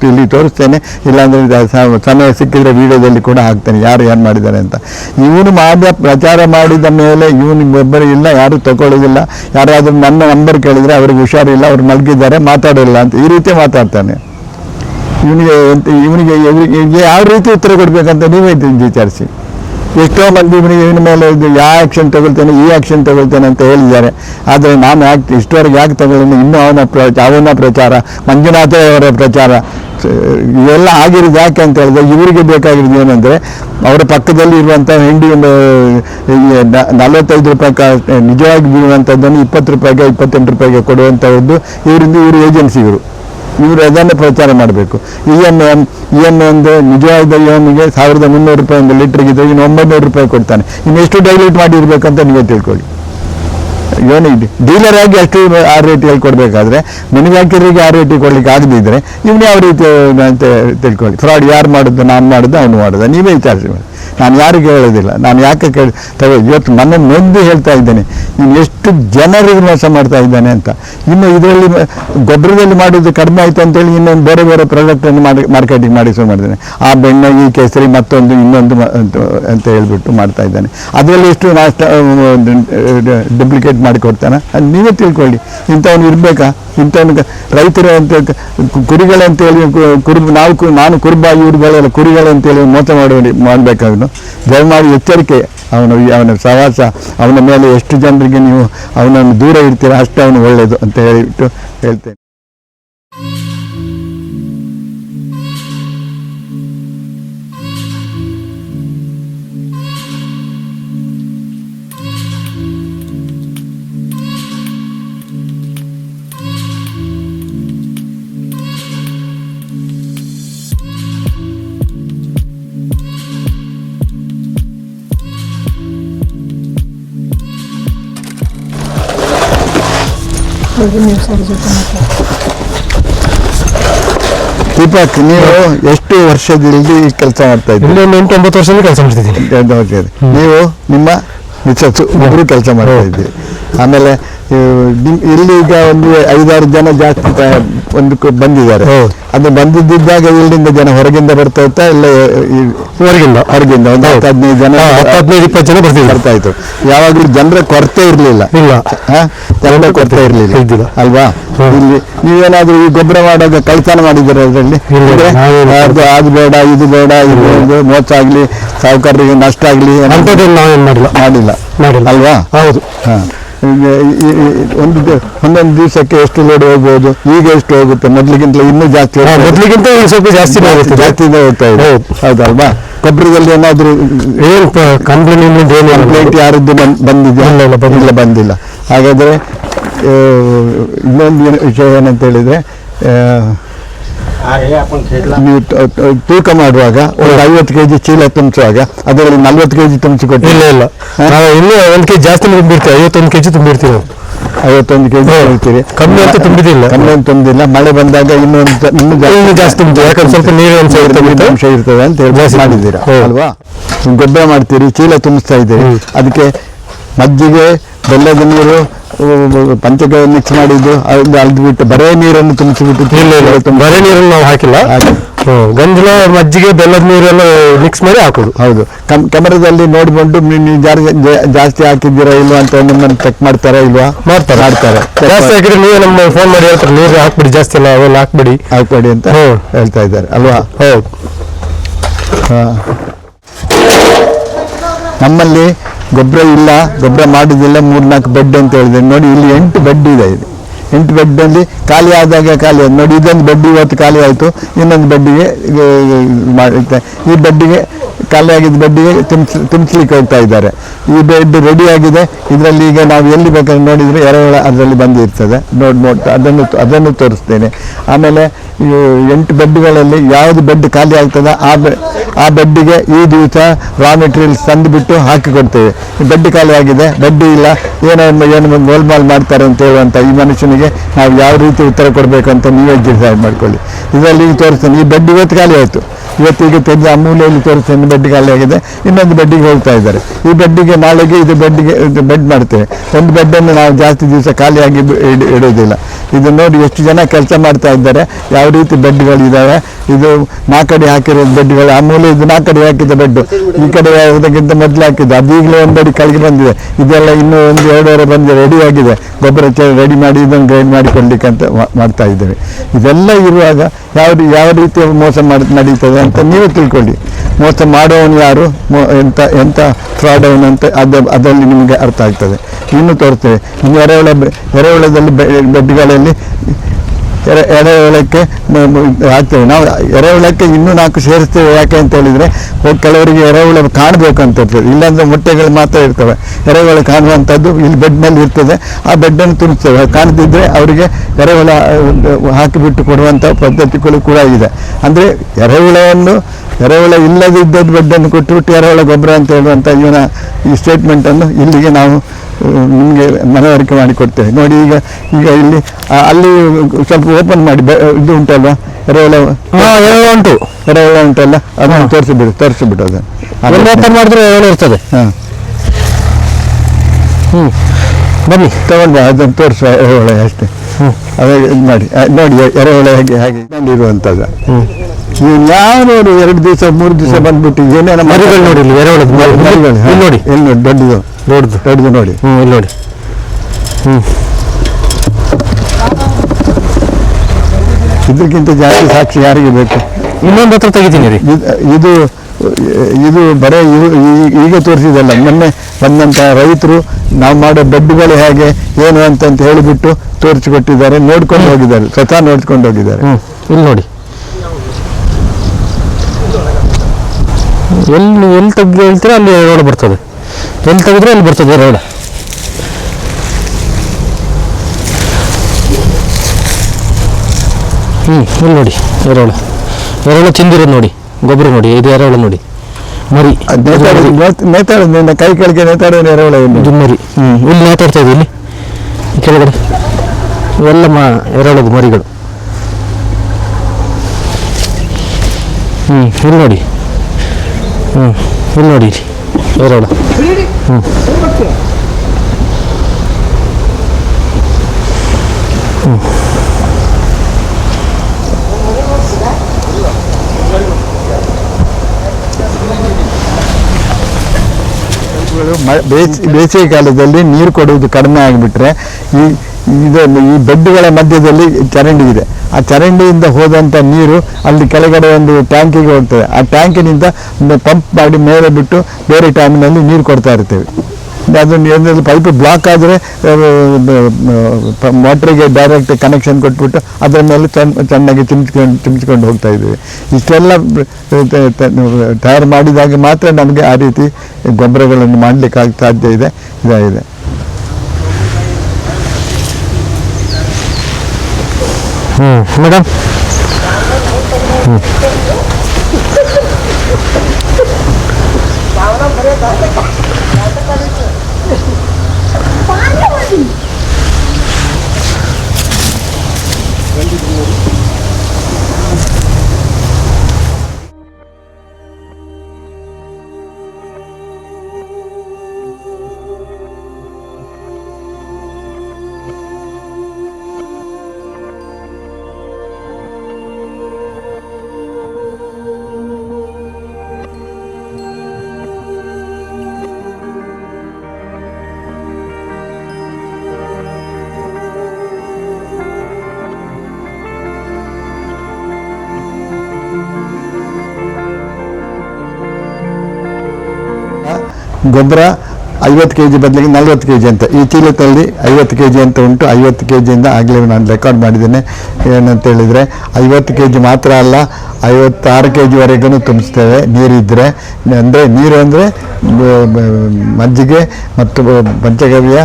ಇಲ್ಲಿ ತೋರಿಸ್ತೇನೆ. ಇಲ್ಲಾಂದರೆ ಸಮಯ ಸಿಕ್ಕಿದರೆ ವಿಡಿಯೋದಲ್ಲಿ ಕೂಡ ಹಾಕ್ತೇನೆ. ಯಾರು ಏನು ಮಾಡಿದ್ದಾರೆ ಅಂತ. ಇವನು ಮಾಡಿದ ಪ್ರಚಾರ ಮಾಡಿದ ಮೇಲೆ ಇವನು ಒಬ್ಬರು ಇಲ್ಲ, ಯಾರು ತಗೊಳ್ಳೋದಿಲ್ಲ. ಯಾರಾದರೂ ನನ್ನ ನಂಬರ್ ಕೇಳಿದರೆ ಅವ್ರಿಗೆ ಹುಷಾರಿಲ್ಲ, ಅವ್ರು ಮಲಗಿದ್ದಾರೆ, ಮಾತಾಡಿಲ್ಲ ಅಂತ ಈ ರೀತಿ ಮಾತಾಡ್ತಾನೆ. ಇವನಿಗೆ ಇವನಿಗೆ ಇವನಿಗೆ ಯಾವ ರೀತಿ ಉತ್ತರ ಕೊಡಬೇಕಂತ ನೀವೇ ವಿಚಾರಿಸಿ. ಎಷ್ಟೋ ಮಂದಿ ಇವನಿಗೆ ಇವನ ಮೇಲೆ ಇದು ಯಾವ ಆ್ಯಕ್ಷನ್ ತಗೊಳ್ತೇನೆ, ಈ ಆ್ಯಕ್ಷನ್ ತಗೊಳ್ತೇನೆ ಅಂತ ಹೇಳಿದ್ದಾರೆ. ಆದರೆ ನಾನು ಯಾಕೆ, ಇಷ್ಟವರೆಗೆ ಯಾಕೆ ತಗೊಳ್ಳಿ ಇನ್ನೂ ಅವನ ಪ್ರ ಅವನ ಪ್ರಚಾರ ಮಂಜುನಾಥ ಅವರ ಪ್ರಚಾರ. ಇವೆಲ್ಲ ಆಗಿರೋದು ಯಾಕೆ ಅಂತ ಹೇಳಿದ್ರೆ ಇವರಿಗೆ ಬೇಕಾಗಿರೋದು ಏನಂದರೆ ಅವರ ಪಕ್ಕದಲ್ಲಿ ಇರುವಂಥ ಹಿಂಡಿ ನಲವತ್ತೈದು ರೂಪಾಯಿ ನಿಜವಾಗಿ ಬೀಳುವಂಥದ್ದನ್ನು ಇಪ್ಪತ್ತು ರೂಪಾಯಿಗೆ, ಇಪ್ಪತ್ತೆಂಟು ರೂಪಾಯಿಗೆ ಕೊಡುವಂಥದ್ದು ಇವರಿಂದ ಇವರು ಏಜೆನ್ಸಿಗಳು ಇವರು. ಅದನ್ನು ಪ್ರಚಾರ ಮಾಡಬೇಕು. E M M E M ಒಂದು ನಿಜವಾದ ಇ ಎಮ್ಗೆ ಸಾವಿರದ ಮುನ್ನೂರು ರೂಪಾಯಿ ಒಂದು ಲೀಟ್ರಿಗೆ ಇದ್ರೆ ಇನ್ನು ಒಂಬೈನೂರು ರೂಪಾಯಿ ಕೊಡ್ತಾನೆ. ಇನ್ನು ಎಷ್ಟು ಡೈಲ್ಯೂಟ್ ಮಾಡಿರ್ಬೇಕಂತ ನೀವೇ ತಿಳ್ಕೊಳ್ಳಿ. ಏನು ಡೀಲರ್ ಆಗಿ ಅಷ್ಟು ಆ ರೇಟಿಯಲ್ಲಿ ಕೊಡಬೇಕಾದ್ರೆ ಮನೆಗಾಕಿರಿಗೆ ಆ ರೇಟಿಗೆ ಕೊಡ್ಲಿಕ್ಕೆ ಆಗದಿದ್ರೆ ಇವನು ಯಾವ ರೀತಿ ಅಂತ ತಿಳ್ಕೊಳ್ಳಿ. ಫ್ರಾಡ್ ಯಾರು ಮಾಡಿದ್ದು ನಾನು ಮಾಡಿದ್ದು ಅವನು ಮಾಡಿದ, ನೀವೇ ವಿಚಾರಿಸಿ ನಾನು ಯಾರಿಗೆ ಹೇಳೋದಿಲ್ಲ. ನಾನು ಯಾಕೆ ಕೇಳಿ ತಗೋ ಇವತ್ತು ನನ್ನ ನೊಂದು ಹೇಳ್ತಾ ಇದ್ದೇನೆ. ಇನ್ನು ಎಷ್ಟು ಜನರಿಗೆ ಮೋಸ ಮಾಡ್ತಾ ಇದ್ದಾನೆ ಅಂತ. ಇನ್ನು ಇದರಲ್ಲಿ ಗೊಬ್ಬರದಲ್ಲಿ ಮಾಡೋದು ಕಡಿಮೆ ಆಯಿತು ಅಂತೇಳಿ ಇನ್ನೊಂದು ಬೇರೆ ಬೇರೆ ಪ್ರಾಡಕ್ಟನ್ನು ಮಾಡಿ ಮಾರ್ಕೆಟಿಂಗ್ ಮಾಡಿ ಶುರು ಮಾಡಿದ್ದಾನೆ. ಆ ಬೆಣ್ಣೆ, ಈ ಕೇಸರಿ, ಮತ್ತೊಂದು, ಇನ್ನೊಂದು ಅಂತ ಹೇಳಿಬಿಟ್ಟು ಮಾಡ್ತಾ ಇದ್ದಾನೆ. ಅದರಲ್ಲಿ ಎಷ್ಟು ನಾಷ್ಟ ಡುಪ್ಲಿಕೇಟ್ ಮಾಡಿ ಕೊಡ್ತಾನೆ? ಅದು ನೀವೇ ತಿಳ್ಕೊಳ್ಳಿ. ಇಂಥವ್ನು ಇರಬೇಕಾ? ಇಂಥವ್ನಿಗೆ ರೈತರು ಅಂತ ಕುರಿಗಳಂತೇಳಿ ಕುರುಬ, ನಾವು ನಾನು ಕುರುಬ ಇವ್ರುಗಳೆಲ್ಲ ಕುರಿಗಳಂತೇಳಿ ಮೋಸ ಮಾಡಿ ಮಾಡಬೇಕಾಗನು ದಯಮಾಡಿ ಎಚ್ಚರಿಕೆ ಅವನು ಅವನ ಸಹವಾಸ, ಅವನ ಮೇಲೆ ಎಷ್ಟು ಜನರಿಗೆ ನೀವು ಅವನನ್ನು ದೂರ ಇರ್ತೀರಾ ಅಷ್ಟೇ ಅವನು ಒಳ್ಳೆಯದು ಅಂತ ಹೇಳಿಬಿಟ್ಟು ಹೇಳ್ತೇನೆ. ನೀವು ಸರ್ ಜೊತೆ ಮಾತಾಡಿ. ದೀಪಕ್ ನೀವು ಎಷ್ಟು ವರ್ಷದಲ್ಲಿ ಕೆಲಸ ಮಾಡ್ತಾ ಇದ್ದೀರಿ? ಇಲ್ಲಿ ಒಂದು ಎಂಟು ಒಂಬತ್ತು ವರ್ಷದಲ್ಲಿ ಕೆಲಸ ಮಾಡ್ತಿದ್ದೀನಿ. ಓಕೆ. ನೀವು ನಿಮ್ಮ ಮಿಸ್ಸಸ್ಸು ಇಬ್ಬರು ಕೆಲಸ ಮಾಡ್ತಾ ಇದ್ದೀರಿ. ಆಮೇಲೆ ಇಲ್ಲಿ ಈಗ ಒಂದು ಐದಾರು ಜನ ಜಾಸ್ತಿ ತ- ಒಂದು ಬಂದಿದ್ದಾರೆ. ಅಂದ್ರೆ ಅದು ಬಂದಿದ್ದಾಗ ಇಲ್ಲಿಂದ ಜನ ಹೊರಗಿಂದ ಬರ್ತಾ ಇತ್ತಾ ಇಲ್ಲ ಹೊರಗಿಂದ. ಹೊರಗಿಂದ ಒಂದು ಹತ್ತು ಹದಿನೈದು ಜನ ಹದಿನೈದು ಇಪ್ಪತ್ತು ಜನ ಬರ್ತೀವಿ ಬರ್ತಾ ಇತ್ತು. ಯಾವಾಗಲೂ ಜನರ ಕೊರತೆ ಇರಲಿಲ್ಲ. ಇಲ್ಲ. ಜನರ ಕೊರತೆ ಇರಲಿಲ್ಲ. ಅಲ್ವಾ. ಇಲ್ಲಿ ನೀವೇನಾದ್ರೂ ಈ ಗೊಬ್ಬರ ಮಾಡುವಾಗ ಕಳ್ತನ ಮಾಡಿದ್ದೀರಾ ಅದರಲ್ಲಿ? ಅದು ಬೇಡ ಇದು ಬೇಡ ಇದು ಮೋಚ ಆಗಲಿ ಸಾಹುಕಾರರಿಗೆ ನಷ್ಟ ಆಗಲಿ ಮಾಡಿಲ್ಲ. ಮಾಡಿಲ್ಲ. ಅಲ್ವಾ? ಹೌದು. ಹಾ. ಒಂದು ಒಂದೊಂದು ದಿವಸಕ್ಕೆ ಎಷ್ಟು ಲೋಡ್ ಹೋಗ್ಬೋದು ಈಗ ಎಷ್ಟು ಹೋಗುತ್ತೆ? ಮೊದ್ಲಿಗಿಂತ ಇನ್ನೂ ಜಾಸ್ತಿ ಮೊದ್ಲಿಗಿಂತ ಸ್ವಲ್ಪ ಜಾಸ್ತಿ ಜಾಸ್ತಿ ಜಾಸ್ತಿನೇ ಹೋಗ್ತಾ ಇದೆ. ಹೌದಲ್ವಾ? ಕೊಬ್ಬರಿದಲ್ಲಿ ಏನಾದರೂ ಏನು ಕಂಪ್ಲೇಂಟ್ ಏನು ಕಂಪ್ಲೇಂಟ್ ಯಾರದ್ದು ಬಂದಿದೆಯಲ್ಲ ಬಂದಿಲ್ಲ. ಬಂದಿಲ್ಲ. ಹಾಗಾದರೆ ಇನ್ನೊಂದು ವಿಷಯ ಏನಂತ ಹೇಳಿದರೆ ನೀವು ತೂಕ ಮಾಡುವಾಗ ಒಂದು ಐವತ್ತು ಕೆ ಜಿ ಚೀಲ ತುಂಬಿಸುವಾಗ ಅದರಲ್ಲಿ ನಲ್ವತ್ತು ಕೆ ಜಿ ತುಂಬಿಸಿಕೊಟ್ಟು ಇಲ್ಲ ಇಲ್ಲ. ನಾವು ಇನ್ನೂ ಒಂದು ಕೆಜಿ ಜಾಸ್ತಿ ತುಂಬಿರ್ತೀವಿ. ಐವತ್ತೊಂದು ಕೆಜಿ ತುಂಬಿರ್ತೀವಿ ನಾವು. ಐವತ್ತೊಂದು ಕೆ ಜಿ ಹೇಳ್ತೀರಿ ಕಮ್ಮಿ ಅಂತ ತುಂಬಿದಿಲ್ಲ. ಕಮ್ಮಿ ಅಂತ ತುಂಬಿದಿಲ್ಲ. ಮಳೆ ಬಂದಾಗ ಇನ್ನೊಂದು ಇನ್ನೂ ಜಾಸ್ತಿ ತುಂಬಿದೆ. ಯಾಕಂದ್ರೆ ಸ್ವಲ್ಪ ನೀರು ಅಂಶ ಇರ್ತದೆ ಅಂಶ ಇರ್ತದೆ ಅಂತ ಹೇಳಿ ಜಾಸ್ತಿ ಮಾಡಿದ್ದೀರಾ. ಅಲ್ವಾ? ನೀವು ಗೊಬ್ಬರ ಮಾಡ್ತೀರಿ ಚೀಲ ತುಂಬಿಸ್ತಾ ಇದ್ದೀರಿ. ಅದಕ್ಕೆ ಮಜ್ಜಿಗೆ ಬೆಲ್ಲದ ನೀರು ಪಂಚಗವ್ಯ ಮಿಕ್ಸ್ ಮಾಡಿದ್ದು ಅದು ಅಲ್ದು ಬಿಟ್ಟು ಬರೇ ನೀರನ್ನು ತುಂಬಿಸಿಬಿಟ್ಟು ಬರೀ ನೀರನ್ನು ನಾವು ಹಾಕಿಲ್ಲ. ಗಂಜಲ ಮಜ್ಜಿಗೆ ಬೆಲ್ಲದ ನೀರೆಲ್ಲ ಮಿಕ್ಸ್ ಮಾಡಿ ಹಾಕೋದು. ಹೌದು. ಕಮ್ ಕ್ಯಾಮರಾದಲ್ಲಿ ನೋಡಿಕೊಂಡು ಜಾಸ್ತಿ ಹಾಕಿದ್ದೀರಾ ಇಲ್ವಾ ಅಂತ ನಿಮ್ಮನ್ನು ಚೆಕ್ ಮಾಡ್ತಾರಾ ಇಲ್ವಾ? ಮಾಡ್ತಾರೆ. ಮಾಡ್ತಾರೆ. ಜಾಸ್ತಿ ಹಾಕಿದ್ರೆ ನೀವೇ ನಮ್ಮ ಫೋನ್ ಮಾಡಿ ಹೇಳ್ತಾರೆ ನೀರು ಹಾಕ್ಬಿಡಿ ಜಾಸ್ತಿ ಅಲ್ಲ ಅವೆಲ್ಲ ಹಾಕ್ಬಿಡಿ. ಹಾಕ್ಬೇಡಿ ಅಂತ. ಹೇಳ್ತಾ ಇದ್ದಾರೆ ಅಲ್ವಾ? ಹೌದು. ಹಾ. ನಮ್ಮಲ್ಲಿ ಗೊಬ್ಬರ ಇಲ್ಲ ಗೊಬ್ಬರ ಮಾಡುದಿಲ್ಲ ಮೂರ್ನಾಲ್ಕು ಬೆಡ್ ಅಂತ ಹೇಳಿದೆ ನೋಡಿ ಇಲ್ಲಿ ಎಂಟು ಬೆಡ್ ಇದೆ ಇದು. ಎಂಟು ಬೆಡ್ಡಲ್ಲಿ ಖಾಲಿ ಆದಾಗ ಖಾಲಿ ಆಯ್ತು. ನೋಡಿ, ಇದೊಂದು ಬೆಡ್ ಇವತ್ತು ಖಾಲಿ ಆಯಿತು. ಇನ್ನೊಂದು ಬೆಡ್ಡಿಗೆ ಮಾಡುತ್ತೆ ಈ ಬೆಡ್ಡಿಗೆ ಖಾಲಿ ಆಗಿದ್ದ ಬೆಡ್ಡಿಗೆ ತುಂಬಿಸ್, ತುಂಬಿಸ್ಲಿಕ್ಕೆ ಹೋಗ್ತಾ ಇದ್ದಾರೆ. ಈ ಬೆಡ್ ರೆಡಿ ಆಗಿದೆ. ಇದರಲ್ಲಿ ಈಗ ನಾವು ಎಲ್ಲಿ ಬೇಕಾದ್ರೆ ನೋಡಿದರೆ ಎರೆಹುಳ ಅದರಲ್ಲಿ ಬಂದಿರ್ತದೆ ನೋಡಿ ನೋಡ್ತಾ ಅದನ್ನು ಅದನ್ನು ತೋರಿಸ್ತೇನೆ. ಆಮೇಲೆ ಎಂಟು ಬೆಡ್ಗಳಲ್ಲಿ ಯಾವುದು ಬೆಡ್ ಖಾಲಿ ಆಗ್ತದೆ ಆ ಬೆ, ಆ ಬೆಡ್ಡಿಗೆ ಈ ದಿವಸ ರಾ ಮೆಟೀರಿಯಲ್ಸ್ ತಂದು ಬಿಟ್ಟು ಹಾಕಿ ಕೊಡ್ತೇವೆ ಬೆಡ್ ಖಾಲಿ ಆಗಿದೆ ಬೆಡ್ ಇಲ್ಲ, ಏನೋ ಏನು ಗೋಲ್ಮಾಲ್ ಮಾಡ್ತಾರೆ ಅಂತ ಹೇಳುವಂಥ ಈ ಮನುಷ್ಯನಿಗೆ ನಾವು ಯಾವ ರೀತಿ ಉತ್ತರ ಕೊಡಬೇಕು ಅಂತ ನೀವೇ ಡಿಸೈಡ್ ಮಾಡ್ಕೊಳ್ಳಿ. ಇದರಲ್ಲಿ ತೋರಿಸ್ತೇನೆ, ಈ ಬೆಡ್ ಇವತ್ತು ಖಾಲಿ ಆಯಿತು. ಇವತ್ತು ಈಗ ತೆಗೆದು ಆ ಮೂಲೆಯಲ್ಲಿ ತೋರಿಸ್ತೇನೆ ಬೆಡ್ಡಿಗೆ ಆಗಿದೆ. ಇನ್ನೊಂದು ಬೆಡ್ಡಿಗೆ ಹೋಗ್ತಾ ಇದ್ದಾರೆ. ಈ ಬೆಡ್ಡಿಗೆ ನಾಳೆಗೆ ಇದು ಬೆಡ್ಗೆ ಇದು ಬೆಡ್ ಮಾಡ್ತೇವೆ. ಒಂದು ಬೆಡ್ಡನ್ನು ನಾವು ಜಾಸ್ತಿ ದಿವಸ ಖಾಲಿಯಾಗಿ ಇಡೋದಿಲ್ಲ ಇದು ನೋಡಿ ಎಷ್ಟು ಜನ ಕೆಲಸ ಮಾಡ್ತಾ ಇದ್ದಾರೆ. ಯಾವ ರೀತಿ ಬೆಡ್ಗಳು ಇದ್ದಾವೆ ಇದು ನಾಲ್ಕಡಿ ಹಾಕಿರೋ ಬೆಡ್ಗಳು ಆ ಮೂಲೆ ಇದು ನಾಲ್ಕಡಿ ಹಾಕಿದ ಬೆಡ್ಡು ಈ ಕಡೆ ಅದಕ್ಕಿಂತ ಮೊದಲು ಹಾಕಿದ್ದು. ಅದು ಈಗಲೇ ಒಂದು ಅಡಿ ಕೆಳಗೆ ಬಂದಿದೆ. ಇದೆಲ್ಲ ಇನ್ನೂ ಒಂದು ಎರಡೂವರೆ ಬಂದು ರೆಡಿ ಆಗಿದೆ. ಗೊಬ್ಬರ ರೆಡಿ ಮಾಡಿ, ಇದನ್ನು ಗ್ರೈಂಡ್ ಮಾಡಿಕೊಳ್ಳಿಕ್ಕೆ ಅಂತ ಮಾಡ್ತಾ ಇದ್ದೇವೆ. ಇದೆಲ್ಲ ಇರುವಾಗ ಯಾವ ಯಾವ ರೀತಿ ಮೋಸ ಮಾಡಿ, ನಡೀತದೆ ಅಂತ ನೀವೇ ತಿಳ್ಕೊಳ್ಳಿ. ಮೋಸ ಮಾಡೋವನು ಯಾರು? ಎಂತ ಎಂತ ಫ್ರಾಡ್ ಅವನು ಅಂತ ಅದು ಅದರಲ್ಲಿ ನಿಮಗೆ ಅರ್ಥ ಆಗ್ತದೆ. ಇನ್ನು ತೋರಿಸ್ತೇವೆ. ಇನ್ನು ಎರೆಹುಳ ಎರೆಹುಳದಲ್ಲಿ ಬೆಡ್ಗಳಲ್ಲಿ ಎರೆ ಎರೆಹುಳಕ್ಕೆ ಹಾಕ್ತೇವೆ. ನಾವು ಎರೆಹುಳಕ್ಕೆ ಇನ್ನೂ ನಾಲ್ಕು ಸೇರಿಸ್ತೇವೆ ಯಾಕೆ ಅಂತ ಹೇಳಿದರೆ ಕೆಲವರಿಗೆ ಎರೆಹುಳ ಕಾಣಬೇಕು ಅಂತ ಇರ್ತದೆ ಇಲ್ಲಾಂದ್ರೆ ಮೊಟ್ಟೆಗಳು ಮಾತ್ರ ಇರ್ತವೆ. ಎರೆಹುಳ ಕಾಣುವಂಥದ್ದು ಇಲ್ಲಿ ಬೆಡ್ನಲ್ಲಿ ಇರ್ತದೆ. ಆ ಬೆಡ್ಡನ್ನು ತುಂಬಿಸ್ತೇವೆ. ಕಾಣದಿದ್ದರೆ ಅವರಿಗೆ ಎರೆಹುಳ ಹಾಕಿಬಿಟ್ಟು ಕೊಡುವಂಥ ಪದ್ಧತಿಗಳು ಕೂಡ ಇದೆ. ಅಂದರೆ ಎರೆಹುಳವನ್ನು ಎರೆಹುಳ ಇಲ್ಲದಿದ್ದದ್ದು ಬೆಡ್ಡನ್ನು ಕೊಟ್ಟುಬಿಟ್ಟು ಎರೆಹುಳ ಗೊಬ್ಬರ ಅಂತ ಹೇಳುವಂಥ ಇವನ ಈ ಸ್ಟೇಟ್ಮೆಂಟನ್ನು ಇಲ್ಲಿಗೆ ನಾವು ನಿಮಗೆ ಮನವರಿಕೆ ಮಾಡಿ ಕೊಡ್ತೇವೆ. ನೋಡಿ ಈಗ ಈಗ ಇಲ್ಲಿ ಅಲ್ಲಿ ಸ್ವಲ್ಪ ಓಪನ್ ಮಾಡಿ ಇದು ಉಂಟಲ್ವಾ? ಎರೆಹುಳ ಉಂಟು. ಎರೆಹುಳ ಉಂಟಲ್ಲ? ಅದನ್ನು ತೋರಿಸಿಬಿಡು ತೋರಿಸಿಬಿಟ್ಟು ಅದನ್ನು. ಓಪನ್ ಮಾಡಿದ್ರೆ ಏನು ಇರ್ತದೆ. ಹಾಂ. ಹ್ಞೂ ಬನ್ನಿ. ತಗೊಂಡು ಅದನ್ನು ತೋರಿಸುವ ಎರೆಹುಳ ಅಷ್ಟೇ. ಹ್ಞೂ ಅದೇ ಇದು ಮಾಡಿ. ನೋಡಿ ಎರೆಹುಳ ಹಾಗೆ ಹಾಗೆ ಇರುವಂಥದ್ದು ನೀವು ನೀವು ನೋಡಿ ಎರಡು ದಿವಸ ಮೂರು ದಿವಸ ಬಂದ್ಬಿಟ್ಟು ಏನೇನೋ ಮರಿಗಳು ನೋಡಿ ಮರಿಗಳು ನೋಡಿ. ಎಲ್ಲಿ ನೋಡಿ ದೊಡ್ಡದು. ದೊಡ್ಡದು ದೊಡ್ಡದು ನೋಡಿ. ಹ್ಞೂ ಇಲ್ಲಿ ನೋಡಿ. ಹ್ಞೂ ಇದಕ್ಕಿಂತ ಜಾಸ್ತಿ ಸಾಕ್ಷಿ ಯಾರಿಗೆ ಬೇಕು? ಇನ್ನೊಂದು ಹತ್ರ ತೆಗಿತೀನಿ ರೀ. ಇದ್- ಇದು ಬರೇ ಈಗ ತೋರಿಸಿದಲ್ಲ. ಮೊನ್ನೆ ಬಂದಂಥ ರೈತರು ನಾವು ಮಾಡೋ ಬೆಡ್ಗಳು ಹೇಗೆ ಏನು ಅಂತಂತ ಹೇಳಿಬಿಟ್ಟು ತೋರಿಸಿಕೊಟ್ಟಿದ್ದಾರೆ. ನೋಡ್ಕೊಂಡು ಹೋಗಿದ್ದಾರೆ. ಸ್ವತಃ ನೋಡ್ಕೊಂಡು ಹೋಗಿದ್ದಾರೆ. ಹ್ಞೂ ಇಲ್ಲಿ ನೋಡಿ. ಎಲ್ಲಿ ಎಲ್ಲಿ ತೆಗ್ದು ಹೇಳ್ತೀರಾ ಅಲ್ಲಿ ರೋಡ್ ಬರ್ತದೆ. ಎಲ್ಲಿ ತೆಗೆದ್ರೆ ಅಲ್ಲಿ ಬರ್ತದೆ ರೋಡ್. ಹ್ಞೂ ಇಲ್ಲಿ ನೋಡಿ ಎರೆಹುಳ. ಎರೆಹುಳ ಚಿಂದಿರೋದು ನೋಡಿ ಗೊಬ್ಬರ ನೋಡಿ ಇದು ಎರೆಹುಳ ನೋಡಿ. ಮರಿ. ನೇತಾಡೋದು ನೇತಾಡೋದು ಕೈ ಕೆಳಗೆ ನೇತಾಡೋ ನೆರವಳ ಇದು ಮರಿ. ಹ್ಞೂ ಇಲ್ಲಿ ನೇತಾಡ್ತಾ ಇದೆ ಇಲ್ಲಿ. ಕೆಳಗಡೆ. ಇವೆಲ್ಲ ಮ ಎರೆಹುಳದ ಮರಿಗಳು. ಹ್ಞೂ ಇಲ್ಲಿ ನೋಡಿ. ಹ್ಞೂ ಇಲ್ಲಿ ನೋಡಿ ಇಲ್ಲಿ. ಎರೆಹುಳ. ಬೇಸಿಗೆ ಕಾಲದಲ್ಲಿ ನೀರು ಕೊಡುವುದು ಕಡಿಮೆ ಆಗಿಬಿಟ್ರೆ ಈ ಇದು ಈ ಬೆಡ್ಗಳ ಮಧ್ಯದಲ್ಲಿ ಚರಂಡಿ ಇದೆ. ಆ ಚರಂಡಿಯಿಂದ ಹೋದಂಥ ನೀರು ಅಲ್ಲಿ ಕೆಳಗಡೆ ಒಂದು ಟ್ಯಾಂಕಿಗೆ ಹೋಗ್ತದೆ. ಆ ಟ್ಯಾಂಕಿನಿಂದ ಪಂಪ್ ಮಾಡಿ ಮೇಲೆ ಬಿಟ್ಟು ಬೇರೆ ಟ್ಯಾಂಕ್ನಲ್ಲಿ ನೀರು ಕೊಡ್ತಾ ಇರ್ತೇವೆ. ಅದು ಏನಾದರೂ ಪೈಪ್ ಬ್ಲಾಕ್ ಆದರೆ ಮೋಟ್ರಿಗೆ ಡೈರೆಕ್ಟ್ ಕನೆಕ್ಷನ್ ಕೊಟ್ಬಿಟ್ಟು ಅದರ ಮೇಲೆ ಚೆನ್ನ ಚೆನ್ನಾಗಿ ತಿಮ್ಸ್ಕೊಂಡು ತಿಮ್ಸ್ಕೊಂಡು ಹೋಗ್ತಾ ಇದ್ದೀವಿ. ಇಷ್ಟೆಲ್ಲ ತಯಾರು ಮಾಡಿದಾಗ ಮಾತ್ರ ನಮಗೆ ಆ ರೀತಿ ಗೊಬ್ಬರಗಳನ್ನು ಮಾಡಲಿಕ್ಕೆ ಸಾಧ್ಯ ಇದೆ. ಇದಾಗಿದೆ. मैडम ಗೊಬ್ಬರ ಐವತ್ತು ಕೆ ಜಿ ಬದಲಿಗೆ ನಲ್ವತ್ತು ಕೆ ಜಿ ಅಂತ. ಈ ಚೀಲದಲ್ಲಿ ಐವತ್ತು ಕೆ ಜಿ ಅಂತ ಉಂಟು. ಐವತ್ತು ಕೆ ಜಿಯಿಂದ ಆಗಲೇ ನಾನು ರೆಕಾರ್ಡ್ ಮಾಡಿದ್ದೇನೆ. ಏನಂತ ಹೇಳಿದರೆ, ಐವತ್ತು ಕೆ ಜಿ ಮಾತ್ರ ಅಲ್ಲ ಐವತ್ತಾರು ಕೆ ಜಿವರೆಗೂ ತುಂಬಿಸ್ತೇವೆ. ನೀರಿದ್ದರೆ ಅಂದರೆ ನೀರು ಅಂದರೆ ಮಜ್ಜಿಗೆ ಮತ್ತು ಪಂಚಗವ್ಯ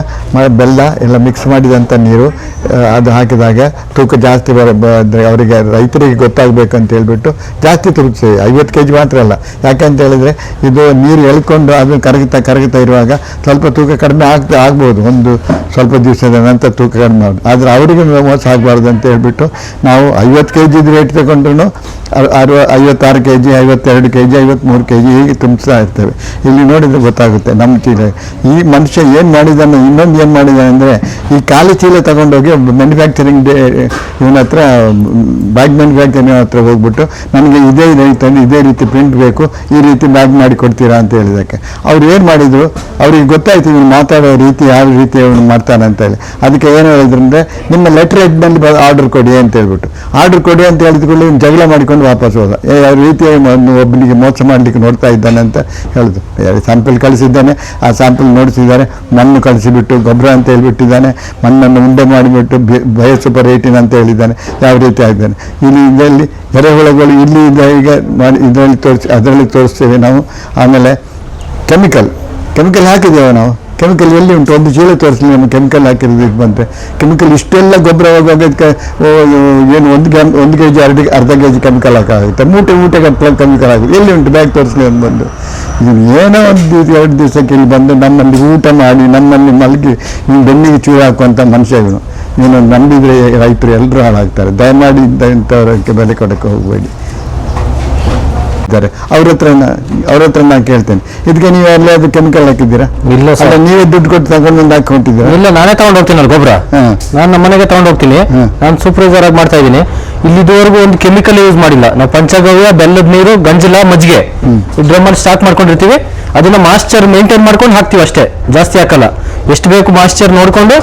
ಬೆಲ್ಲ ಎಲ್ಲ ಮಿಕ್ಸ್ ಮಾಡಿದಂಥ ನೀರು ಅದು ಹಾಕಿದಾಗ ತೂಕ ಜಾಸ್ತಿ ಬರ ಅಂದರೆ ಅವರಿಗೆ, ರೈತರಿಗೆ ಗೊತ್ತಾಗಬೇಕು ಅಂತ ಹೇಳಿಬಿಟ್ಟು ಜಾಸ್ತಿ ತುಂಬಿಸ್ತೇವೆ ಐವತ್ತು ಕೆ ಜಿ ಮಾತ್ರ ಅಲ್ಲ. ಯಾಕಂತ ಹೇಳಿದರೆ, ಇದು ನೀರು ಎಳ್ಕೊಂಡು ಅದನ್ನು ಕರಗುತ್ತಾ ಕರಗುತ್ತಾ ಇರುವಾಗ ಸ್ವಲ್ಪ ತೂಕ ಕಡಿಮೆ ಆಗ್ತಾ, ಆಗ್ಬೋದು. ಒಂದು ಸ್ವಲ್ಪ ದಿವಸದ ನಂತರ ತೂಕ ಕಡಿಮೆ ಆದರೆ ಅವರಿಗೆ ಮೋಸ ಆಗಬಾರ್ದು ಅಂತ ಹೇಳಿಬಿಟ್ಟು ನಾವು ಐವತ್ತು ಕೆ ಜಿದು ರೇಟ್ ತಗೊಂಡ್ರು ಅರವ ಐವತ್ತಾರು ಕೆ ಜಿ ಐವತ್ತೆರಡು ಕೆ ಜಿ ಐವತ್ತ್ಮೂರು ಕೆ ಜಿ ಹೀಗೆ ತುಂಬಿಸ್ತಾ ಇರ್ತೇವೆ. ಇಲ್ಲಿ ನೋಡಿದರೆ ಗೊತ್ತಾಗುತ್ತೆ ನಮ್ಮ ಚೀಲ ಈ ಮನುಷ್ಯ ಏನು ಮಾಡಿದ್ದಾನೆ, ಇನ್ನೊಂದು ಏನು ಮಾಡಿದ್ದಾನೆ ಅಂದರೆ ಈ ಖಾಲಿ ಚೀಲ ತಗೊಂಡೋಗಿ ಮ್ಯಾನುಫ್ಯಾಕ್ಚರಿಂಗ್ ಡೇ, ಇವನ ಹತ್ರ ಬ್ಯಾಗ್ ಮ್ಯಾನುಫ್ಯಾಕ್ಚರಿಂಗ್ ಹತ್ರ ಹೋಗ್ಬಿಟ್ಟು ನನಗೆ ಇದೇ ರೀತಿ ಇದೇ ರೀತಿ ಪ್ರಿಂಟ್ ಬೇಕು, ಈ ರೀತಿ ಬ್ಯಾಗ್ ಮಾಡಿ ಕೊಡ್ತೀರಾ ಅಂತ ಹೇಳಿದಕ್ಕೆ. ಅವ್ರು ಏನು ಮಾಡಿದರು, ಅವ್ರಿಗೆ ಗೊತ್ತಾಯ್ತು ಇವನು ಮಾತಾಡೋ ರೀತಿ ಯಾವ ರೀತಿ ಅವನು ಮಾಡ್ತಾನೆ ಅಂತ ಹೇಳಿ. ಅದಕ್ಕೆ ಏನು ಹೇಳಿದ್ರು ಅಂದರೆ, ನಿಮ್ಮ ಲೆಟ್ರ್ ಹೆಡ್ನಲ್ಲಿ ಆರ್ಡರ್ ಕೊಡಿ ಅಂತ ಹೇಳ್ಬಿಟ್ಟು. ಆರ್ಡರ್ ಕೊಡಿ ಅಂತ ಹೇಳಿದ ಕೂಡಲೇ ಇವ್ನು ಜಗಳ ಮಾಡಿಕೊಂಡು ವಾಪಸ್ ಹೋದ. ಏ ಯಾವ ರೀತಿ ಒಬ್ಬನಿಗೆ ಮೋಸ ಮಾಡಲಿಕ್ಕೆ ನೋಡ್ತಾ ಇದ್ದಾನೆ ಅಂತ ಹೇಳಿದ್ರು. ಸ್ಯಾಂಪಲ್ ಕಳಿಸಿದ್ದಾನೆ. ಆ ಸ್ಯಾಂಪಲ್ ನೋಡಿಸಿದ್ದಾರೆ. ಮಣ್ಣು ಕಳಿಸಿಬಿಟ್ಟು, ಗೊಬ್ಬರ ಅಂತ ಹೇಳಿಬಿಟ್ಟಿದ್ದಾನೆ. ಮಣ್ಣನ್ನು ಉಂಡೆ ಮಾಡಿಬಿಟ್ಟು ಬಯಸುಪ ರೇಟಿನ ಅಂತ ಹೇಳಿದ್ದಾನೆ. ಯಾವ ರೀತಿ ಆಗಿದ್ದಾನೆ. ಇಲ್ಲಿ ಇದರಲ್ಲಿ ಎರೆಹುಳಗಳು ಇಲ್ಲಿ ಈಗ ಮಾಡಿ ಇದರಲ್ಲಿ ತೋರಿಸಿ ಅದರಲ್ಲಿ ತೋರಿಸ್ತೇವೆ ನಾವು. ಆಮೇಲೆ ಕೆಮಿಕಲ್ ಕೆಮಿಕಲ್ ಹಾಕಿದ್ದೇವೆ ನಾವು. ಕೆಮಿಕಲ್ ಎಲ್ಲಿ ಉಂಟು? ಒಂದು ಚೀಲ ತೋರಿಸಲಿ ನಮ್ಮ ಕೆಮಿಕಲ್ ಹಾಕಿರೋದು ಇದು ಬಂತೆ. ಕೆಮಿಕಲ್ ಇಷ್ಟೆಲ್ಲ ಗೊಬ್ಬರ ಓ, ಏನು ಒಂದು ಕೆಮ್ ಒಂದು ಕೆ ಜಿ ಎರಡು ಅರ್ಧ ಕೆ ಜಿ ಕೆಮಿಕಲ್ ಹಾಕಾಗುತ್ತೆ ಮೂಟೆ ಮೂಟೆ ಕೆಮಿಕಲ್ ಆಗುತ್ತೆ ಎಲ್ಲಿ ಉಂಟು? ಬ್ಯಾಗ್ ತೋರಿಸಲಿ ಅಂತ ಬಂದು. ಇದು ಏನೋ ಒಂದು ಎರಡು ದಿವಸಕ್ಕೆ ಇಲ್ಲಿ ಬಂದು ನಮ್ಮಲ್ಲಿ ಊಟ ಮಾಡಿ ನಮ್ಮಲ್ಲಿ ಮಲಗಿ ನೀವು ಬೆನ್ನಿಗೆ ಚೂರು ಹಾಕುವಂಥ ಮನುಷ್ಯ ಇವನು. ನೀನು ನಂಬಿದರೆ ರೈತರು ಎಲ್ಲರೂ ಹಾಳಾಗ್ತಾರೆ. ದಯಮಾಡಿ ಇಂಥ ಇಂಥವ್ರಕ್ಕೆ ಬೆಲೆ ಕೊಡೋಕ್ಕೆ ಹೋಗಬೇಡಿ. ಇದ್ದಾರೆ ಅವ್ರ ಹತ್ರ ಅವ್ರ ಹತ್ರ ನಾನು ಕೇಳ್ತೇನೆ. ಇದಕ್ಕೆ ನೀವು ಅದು ಕೆಮಿಕಲ್ ಹಾಕಿದ್ದೀರಾ? ಇಲ್ಲ. ಅಲ್ಲ ನೀವೇ ದುಡ್ಡು ಕೊಟ್ಟು ತಗೊಂಡು ಬಂದು ಹಾಕೊಂಡಿದ್ದೀರಾ ಇಲ್ಲ ನಾನೇ ತಗೊಂಡು ಹೋಗ್ತೀನಿ ಅಲ್ಲಿ ಗೊಬ್ಬರ ನಾನು ನಮ್ಮ ಮನೆಗೆ ತಗೊಂಡು ಹೋಗ್ತೀನಿ. ನಾನು ಸೂಪರ್ವೈಸರ್ ಆಗಿ ಮಾಡ್ತಾ ಇದ್ದೀನಿ. ಇಲ್ಲಿ ಇದುವರೆಗೂ ಒಂದು ಕೆಮಿಕಲ್ ಯೂಸ್ ಮಾಡಿಲ್ಲ. ನಾವು ಪಂಚಗವ್ಯ ಬೆಲ್ಲದ ನೀರು ಗಂಜಲ ಮಜ್ಜಿಗೆ. ಈ ಡ್ರಮ್ಮಲ್ಲಿ ಸ್ಟಾರ್ಟ್ ಮಾಡ್ಕೊಂಡಿರ್ತೀವಿ. ಅದನ್ನ ಮಾಸ್ಚರ್ ಮೇಂಟೈನ್ ಮಾಡ್ಕೊಂಡು ಹಾಕ್ತೀವಿ ಅಷ್ಟೇ. ಜಾಸ್ತಿ ಹಾಕಲ್ಲ. ಎಷ್ಟು ಬೇಕು ಮಾಸ್ಚರ್ ನೋಡ್ಕೊಂಡು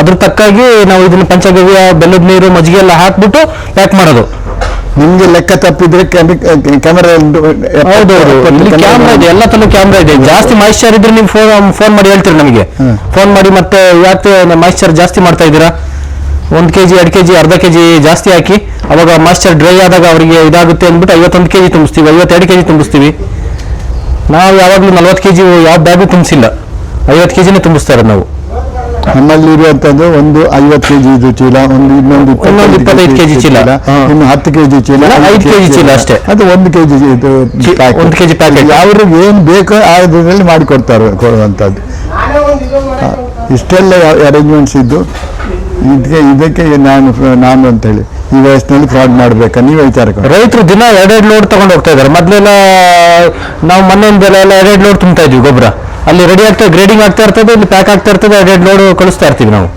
ಅದ್ರ ತಕ್ಕಾಗಿ ನಾವು ಇದನ್ನ ಪಂಚಗವ್ಯ ಬೆಲ್ಲದ ನೀರು ಮಜ್ಜಿಗೆ ಎಲ್ಲ ಹಾಕ್ಬಿಟ್ಟು ಪ್ಯಾಕ್ ಮಾಡೋದು. ನಿಮ್ಗೆ ಲೆಕ್ಕ ತಪ್ಪಿದ್ರೆ ಕ್ಯಾಮೆರಾ ಕ್ಯಾಮ್ರಾ ಇದೆ ಎಲ್ಲ ತಲೆ ಕ್ಯಾಮ್ರಾ ಇದೆ. ಜಾಸ್ತಿ ಮಾಯಿಶ್ಚರ್ ಇದ್ರೆ ನೀವು ಫೋನ್ ಫೋನ್ ಮಾಡಿ ಹೇಳ್ತೀರಿ ನಮಗೆ? ಫೋನ್ ಮಾಡಿ ಮತ್ತೆ ಯಾಕೆ ಮಾಯಿಶ್ಚರ್ ಜಾಸ್ತಿ ಮಾಡ್ತಾ ಇದ್ದೀರಾ? ಒಂದು ಕೆಜಿ ಎರಡು ಕೆಜಿ ಅರ್ಧ ಕೆಜಿ ಜಾಸ್ತಿ ಹಾಕಿ ಅವಾಗ ಮಾಯಿಶ್ಚರ್ ಡ್ರೈ ಆದಾಗ ಅವರಿಗೆ ಇದಾಗುತ್ತೆ ಅಂದ್ಬಿಟ್ಟು ಐವತ್ತೊಂದು ಕೆಜಿ ತುಂಬಿಸ್ತೀವಿ ಐವತ್ತೆರಡು ಕೆಜಿ ತುಂಬಿಸ್ತೀವಿ. ನಾವು ಯಾವಾಗಲೂ ನಲ್ವತ್ತು ಕೆಜಿ ಯಾವ ಬ್ಯಾಗು ತುಂಬಿಸಿಲ್ಲ. ಐವತ್ತು ಕೆಜಿನೇ ತುಂಬಿಸ್ತಾ ಇರೋದು ನಾವು. ನಮ್ಮಲ್ಲಿ ಇರುವಂತದ್ದು ಒಂದು ಐವತ್ತು ಕೆಜಿ ಇದು ಚೀಲ ಒಂದು ಇನ್ನೊಂದು ಇನ್ನೊಂದು ಇಪ್ಪತ್ತೈದು ಜಿ ಚೀಲ. ಒಂದು ಇನ್ನು ಹತ್ತು ಕೆಜಿ ಚೀಲ ಐದು ಐದು ಜಿ ಚೀಲ ಅಷ್ಟೇ. ಅದು ಒಂದು ಕೆಜಿ ಇದು ಒಂದು ಕೆಜಿ ಪ್ಯಾಕೆಟ್ ಅವ್ರಿಗೆ ಏನು ಬೇಕೋ ಆ ಇದರಲ್ಲಿ ಮಾಡಿಕೊಡ್ತಾರೆ ಕೊಡುವಂಥದ್ದು. ಇಷ್ಟೆಲ್ಲ ಅರೇಂಜ್ಮೆಂಟ್ಸ್ ಇದ್ದು ಇದಕ್ಕೆ ಇದಕ್ಕೆ ನಾನು ನಾನು ಅಂತೇಳಿ ಈ ವಯಸ್ಸಿನಲ್ಲಿ ಫ್ರಾಡ್ ಮಾಡಬೇಕಾ ನೀವು ವಿಚಾರ. ರೈತರು ದಿನ ಎರಡೆರಡು ಲೋಡ್ ತಗೊಂಡು ಹೋಗ್ತಾ ಇದ್ದಾರೆ. ಮೊದಲೆಲ್ಲ ನಾವು ಮೊನ್ನೆಯಿಂದೆಲ್ಲ ಎಲ್ಲ ಎರಡೆರಡು ಲೋಡ್ ತುಂಬ್ತಾ ಇದ್ವಿ ಗೊಬ್ಬರ. ಅಲ್ಲಿ ರೆಡಿ ಆಗ್ತಾ ಗ್ರೇಡಿಂಗ್ ಆಗ್ತಾ ಇರ್ತದೆ, ಇಲ್ಲಿ ಪ್ಯಾಕ್ ಆಗ್ತಾ ಇರ್ತದೆ ಎರಡು ಲೋಡ್ ಕಳಿಸ್ತಾ ಇರ್ತೀವಿ ನಾವು.